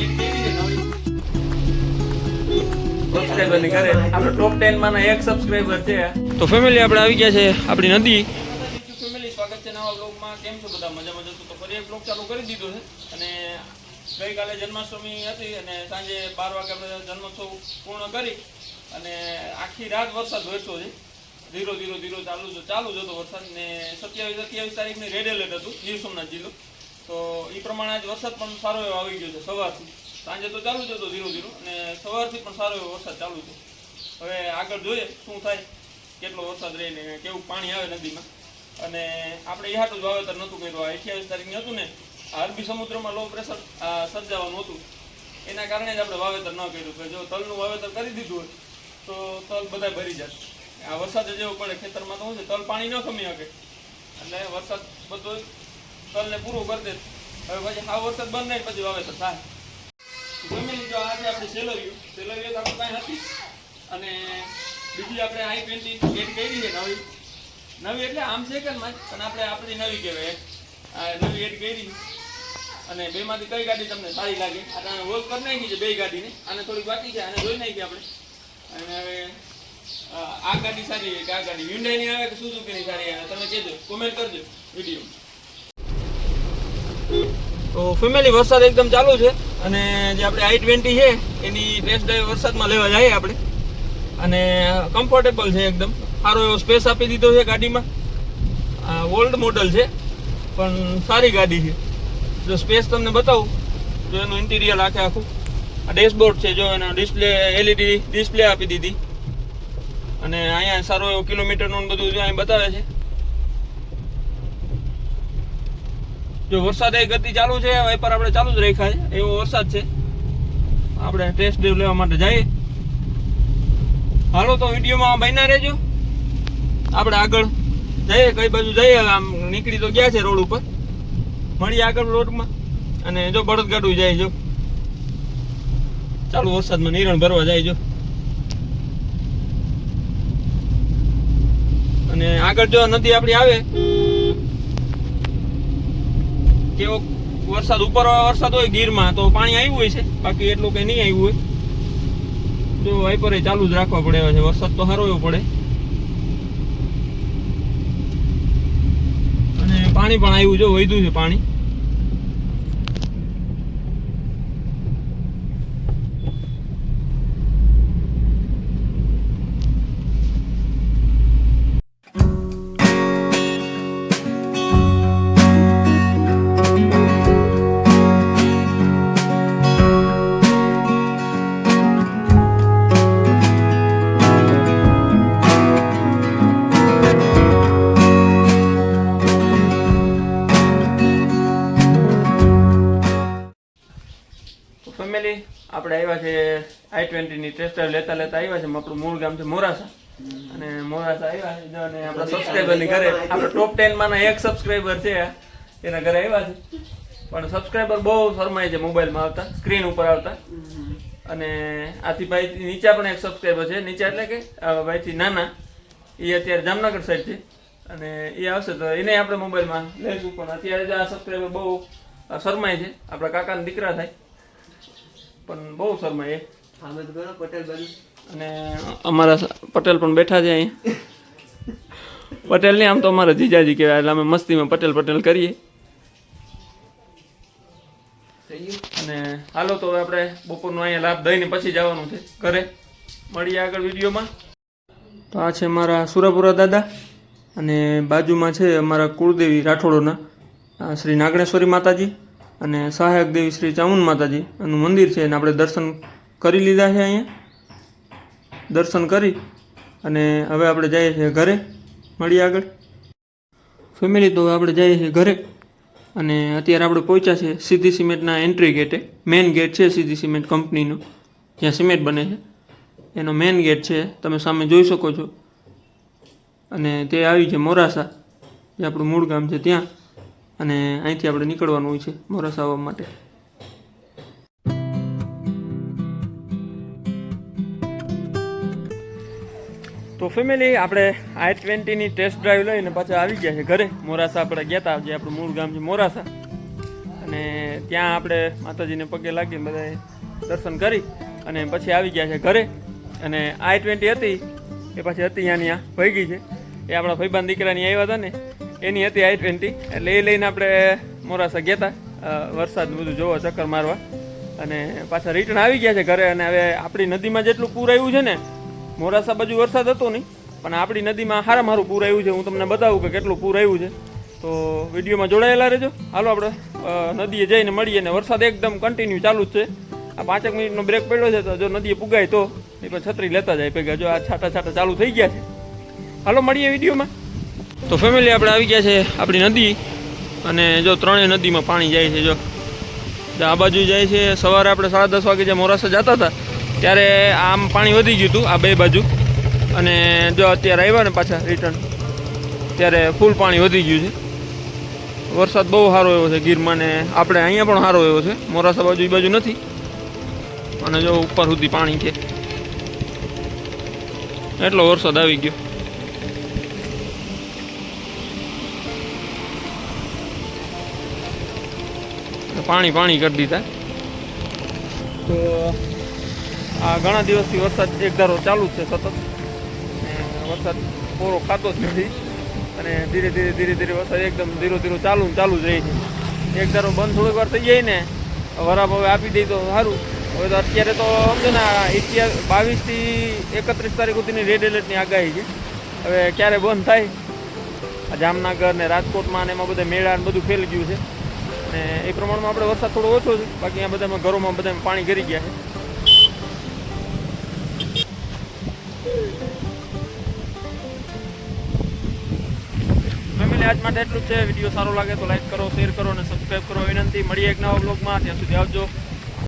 એક કેવી છે નવી? સબસ્ક્રાઇબરની આપણે ટોપ 10 એક સબસ્ક્રાઇબર છે તો ફેમિલી આપણે આવી ગયા છે આપણી નદી સ્વાગત છે નવા બ્લોગમાં કેમ છો બધા મજામાં જશો તો ફરી એક ચાલુ કરી દીધો છે અને ગઈકાલે જન્માષ્ટમી હતી અને સાંજે બાર વાગે આપણે જન્મોત્સવ પૂર્ણ કરી અને આખી રાત વરસાદ વરસ્યો છે ધીરો ધીરો ધીરો ચાલુ ચાલુ જ હતો વરસાદ ને સત્યાવીસ સત્યાવીસ તારીખની રેડ એલર્ટ હતું ગીર સોમનાથ જિલ્લો તો એ પ્રમાણે આજ વરસાદ પણ સારો એવો આવી ગયો છે, સવારથી. સાંજે તો ચાલુ જ હતો ધીરો ધીરો, અને સવારથી પણ સારો એવો વરસાદ ચાલુ હતો હવે આગળ જોઈએ શું થાય, કેટલો વરસાદ રહે ને કેવું પાણી આવે નદીમાં. અને આપણે એ હાટું જ વાવેતર નહોતું કર્યું. આ અઠ્યાવીસ તારીખની હતું ને અરબી સમુદ્રમાં લો પ્રેશર સર્જાવાનું હતું. એના કારણે જ આપણે વાવેતર ન કર્યું. કે જો તલનું વાવેતર કરી દીધું હોય, તો તલ બધા ભરી જાય આ વરસાદ જ પડે ખેતરમાં તો શું છે, તલ પાણી ન કમી શકે. એટલે વરસાદ બધો તલને પૂરું કરી દે. હવે પછી આ વરસાદ બંધ નહીં પછી વાવેતર થાય. ફેમિલી જો આજે આપણે સેલરીઓ. સેલરીઓ તો આપણે કાંઈ હતી. અને બીજી આપણે આઈ ટ્વેન્ટી એડ કરી છે નવી. નવી એટલે આમ છે કે પણ આપણે આપણી નવી કહેવાય. આ નવી એડ કરી. અને બેમાંથી કઈ ગાડી તમને સારી લાગે? આપણે વોશ કરી નાખી છે બે ગાડીને. આને થોડીક બાકી છે, આને જોઈ નાખી આપણે. અને હવે આ ગાડી સારી છે કે આ ગાડી. Hyundai ની આવે કે સુઝુકીની સારી આવે? તમે કહેજો. કોમેન્ટ કરજો વીડિયો. તો ફેમિલી વરસાદ એકદમ ચાલુ છે અને જે આપણે આઈ ટ્વેન્ટી છે, એની ટેસ્ટ ડ્રાઈવ વરસાદમાં લેવા જઈએ આપણે. અને કમ્ફર્ટેબલ છે એકદમ. સારો એવો સ્પેસ આપી દીધો છે ગાડીમાં. આ ઓલ્ડ મોડલ છે, પણ સારી ગાડી છે. જો સ્પેસ તમને બતાવું, જો એનું ઇન્ટિરિયર આખે આખું. આ ડેશબોર્ડ છે, જો એના ડિસ્પ્લે એલઈડી ડિસ્પ્લે આપી દીધી. અને અહીંયા સારો એવો કિલોમીટરનું બધું જો અહીં બતાવે છે. જો વરસાદ એ ગતિ ચાલુ છે વાઇપર આપણે ચાલુ જ રાખ્યા. એવો વરસાદ છે. આપણે ટેસ્ટ ડ્રાઈવ લેવા માટે જઈએ. હાલો તો વિડીયોમાં બન્યા રહેજો. આપણે આગળ જઈએ, કઈ બાજુ જઈએ, આમ નીકળી તો ગયા છે રોડ ઉપર. મળીએ આગળ રોડમાં અને જો બળદગાડું જાય જો. ચાલુ વરસાદમાં નિરણ ભરવા જાય જો અને આગળ જો નદી આપણી આવે કેવો વરસાદ ઉપર વરસાદ હોય ગીરમાં, તો પાણી આવ્યું હોય છે. બાકી એટલું કંઈ નહીં આવ્યું હોય. જો વાઇપર ચાલુ જ રાખવા પડે છે. વરસાદ તો સારો એવો પડે. અને પાણી પણ આવ્યું જો વધ્યું છે પાણી. ફેમિલી આપણે આવ્યા છે આઈ ટ્વેન્ટીની ટેસ્ટર લેતા લેતા આવ્યા છે. આપણું મૂળ ગામ છે મોરાસા. અને મોરાસા આવ્યા છે અને આપણા સબસ્ક્રાઈબરની ઘરે આપણે ટોપ ટેનમાંના એક સબસ્ક્રાઈબર છે એના ઘરે આવ્યા છે. પણ સબસ્ક્રાઈબર બહુ શરમાય છે મોબાઈલમાં આવતા સ્ક્રીન ઉપર આવતા. અને આથી ભાઈ નીચે પણ એક સબસ્ક્રાઈબર છે. નીચે એટલે કે ભાઈથી નાના. એ અત્યારે જામનગર સાઈડ છે. અને એ આવશે તો એને આપણે મોબાઈલમાં લઈશું. પણ અત્યારે જ આ સબસ્ક્રાઈબર બહુ શરમાય છે. આપણા કાકાના દીકરા થાય. પણ બહુ શરમાય એ અને અમારા પટેલ પણ બેઠા છે અહીંયા પટેલ નહીં આમ તો અમારા જીજાજી કહેવાય એટલે અમે મસ્તીમાં પટેલ પટેલ કરીએ. અને હાલો તો હવે આપણે બપોરનો અહીંયા લાભ દઈને પછી જવાનું છે ઘરે. મળીએ આગળ વિડીયોમાં. તો આ છે મારા સુરાપુરા દાદા અને બાજુમાં છે અમારા કુળદેવી રાઠોડોના શ્રી નાગણેશ્વરી માતાજી. અને સહાયક દેવી શ્રી ચામુંડ માતાજી એનું મંદિર છે અને આપણે દર્શન કરી લીધા છે અહીંયા. દર્શન કરી અને હવે આપણે જઈએ છીએ ઘરે. મળીએ આગળ. ફેમિલી તો આપણે જઈએ છીએ ઘરે. અને અત્યારે આપણે પહોંચ્યા છે સીધી સિમેન્ટના એન્ટ્રી ગેટે મેઇન ગેટ છે સીધી સિમેન્ટ કંપનીનો. જ્યાં સિમેન્ટ બને છે. એનો મેઇન ગેટ છે. તમે સામે જોઈ શકો છો. અને તે આવી છે મોરાસા. જે આપણું મૂળ ગામ છે ત્યાં. અને અહીંથી આપણે નીકળવાનું હોય છે મોરાસા આવવા માટે. તો ફેમિલી આપણે આઈ ટ્વેન્ટીની ટેસ્ટ ડ્રાઈવ લઈને પાછા આવી ગયા છે ઘરે. મોરાસા આપણે ગયા હતા જે આપણું મૂળ ગામ છે મોરાસા અને ત્યાં આપણે માતાજીને પગે લાગીને બધાએ દર્શન કરી અને પછી આવી ગયા છે ઘરે. અને આઈ ટ્વેન્ટી હતી, એ પાછી હતી અહીંયા ત્યાં ભઈ ગઈ છે. એ આપણા ભાઈબાન દીકરાની આવ્યા હતા ને એની હતી આઈ ટ્વેન્ટી એટલે એ લઈને આપણે મોરાસા ગયા હતા વરસાદ બધું જોવા, ચક્કર મારવા. અને પાછા રિટર્ન આવી ગયા છે ઘરે અને હવે આપણી નદીમાં જેટલું પૂર આવ્યું છે ને મોરાસા બાજુ વરસાદ હતો નહીં, પણ આપણી નદીમાં સારા મારું પૂર આવ્યું છે. હું તમને બતાવું કે કેટલું પૂર આવ્યું છે. તો વિડીયોમાં જોડાયેલા રહેજો. હાલો આપણે નદીએ જઈને મળીએ ને વરસાદ એકદમ કન્ટિન્યુ ચાલુ જ છે. આ પાંચેક મિનિટનો બ્રેક પડ્યો છે, તો જો નદીએ પુગાય તો એ પણ છત્રી લેતા જાય ભેગા. જો આ છાટા છાટા ચાલુ થઈ ગયા છે. હાલો મળીએ વિડીયોમાં. તો ફેમિલી આપણે આવી ગયા છે આપણી નદી અને જો ત્રણેય નદીમાં પાણી જાય છે જો. આ બાજુ જાય છે, સવારે આપણે સાડા દસ વાગે જે મોરાસા જતા હતા, ત્યારે આમ પાણી વધી ગયું હતું, આ બે બાજુ. અને જો અત્યારે આવ્યા ને પાછા રિટર્ન ત્યારે ફૂલ પાણી વધી ગયું છે. વરસાદ બહુ સારો એવો છે ગીરમાં ને આપણે અહીંયા પણ સારો એવો છે. મોરાસા બાજુ એ બાજુ નથી. અને જો ઉપર સુધી પાણી છે. એટલો વરસાદ આવી ગયો. પાણી પાણી કરી દીધા. તો આ ઘણા દિવસથી વરસાદ એક ધારો ચાલુ જ છે સતત. વરસાદ પૂરો ખાતો જ નથી. અને ધીરે ધીરે ધીરે ધીરે વરસાદ એકદમ ધીરો ધીરો ચાલુ ચાલુ જ રહે છે. એક ધારો બંધ થોડીક વાર થઈ જાય ને વરાપ હવે આપી દઈ તો સારું. હવે તો અત્યારે તો સમજો ને ઇતિહાસ બાવીસથી એકત્રીસ તારીખ સુધીની રેડ એલર્ટની આગાહી છે. હવે ક્યારે બંધ થાય? જામનગર ને રાજકોટમાં ને એમાં બધા મેળા ને બધું ફેલી ગયું છે. અને એ પ્રમાણમાં આપણે વરસાદ થોડો ઓછો છે. બાકી આ બધામાં ઘરોમાં બધામાં પાણી ગરી ગયા છે. ફેમિલી, આજ માટે એટલું જ છે. વીડિયો સારો લાગે તો લાઈક કરો, શેર કરો અને સબસ્ક્રાઈબ કરો. વિનંતી, મળીએ એક નવા બ્લોગમાં ત્યાં સુધી આવજો.